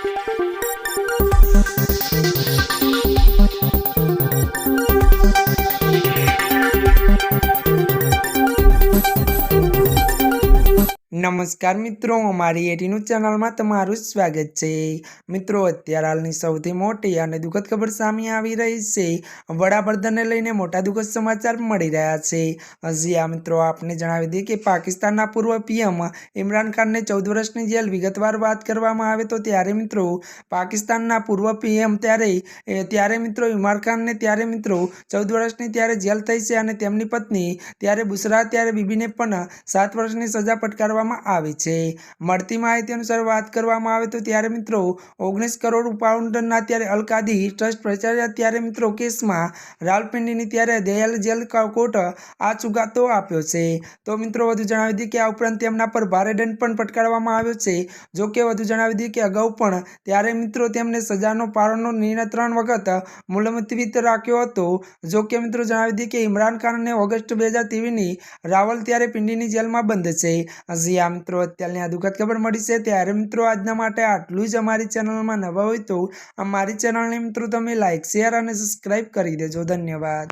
Thank you. નમસ્કાર મિત્રો, અમારી એટીનું ચેનલમાં તમારું સ્વાગત છે. મિત્રો, અત્યારે હાલની સૌથી મોટી અને દુઃખદ ખબર સામે આવી રહી છે. વડાપ્રધાનને લઈને મોટા દુઃખદ સમાચાર મળી રહ્યા છે. હજી આ મિત્રો, આપને જણાવી દઈએ કે પાકિસ્તાનના પૂર્વ પીએમ ઇમરાન ખાનને ચૌદ વર્ષની જેલ વિગતવાર વાત કરવામાં આવે તો ત્યારે મિત્રો, પાકિસ્તાનના પૂર્વ પીએમ ત્યારે ત્યારે મિત્રો ઇમરાન ખાનને ત્યારે મિત્રો ચૌદ વર્ષની ત્યારે જેલ થઈ છે અને તેમની પત્ની ત્યારે બુસરા ત્યારે બીબીને પણ સાત વર્ષની સજા ફટકારવામાં આવી છે. મળતી માહિતી અનુસાર વાત કરવામાં આવે તો ત્યારે મિત્રો ઓગણીસ કરોડ પાઉન્ડના ત્યારે અલકાદી ટ્રસ્ટ પ્રચાર્યા. ત્યારે મિત્રો કેસમાં રાવલપિંડીની ત્યારે દયાલ જેલ કોર્ટ આ ચુકાદો આપ્યો છે. તો મિત્રો વધુ જણાવી દઈએ કે આ ઉપરાંત તેમના પર ભારે દંડ પણ ફટકારવામાં આવ્યો છે. જો કે વધુ જણાવી દઈએ કે અગાઉ પણ ત્યારે મિત્રો તેમને સજાનો પારણનો નિર્ણય ત્રણ વખત મુલતવી રાખ્યો હતો. જો કે મિત્રો જણાવી દઈએ કે ઇમરાન ખાનને ઓગસ્ટ બે હજાર ત્રેવીસની રાવલ ત્યારે પિંડીની જેલમાં બંધ છે. આ મિત્રો, અત્યારની આ દુઃખદ ખબર મળી છે. ત્યારે મિત્રો, આજના માટે આટલું જ અમારી ચેનલમાં નવા હોય તો અમારી ચેનલને મિત્રો, તમે લાઇક શેર અને સબસ્ક્રાઈબ કરી દેજો. ધન્યવાદ.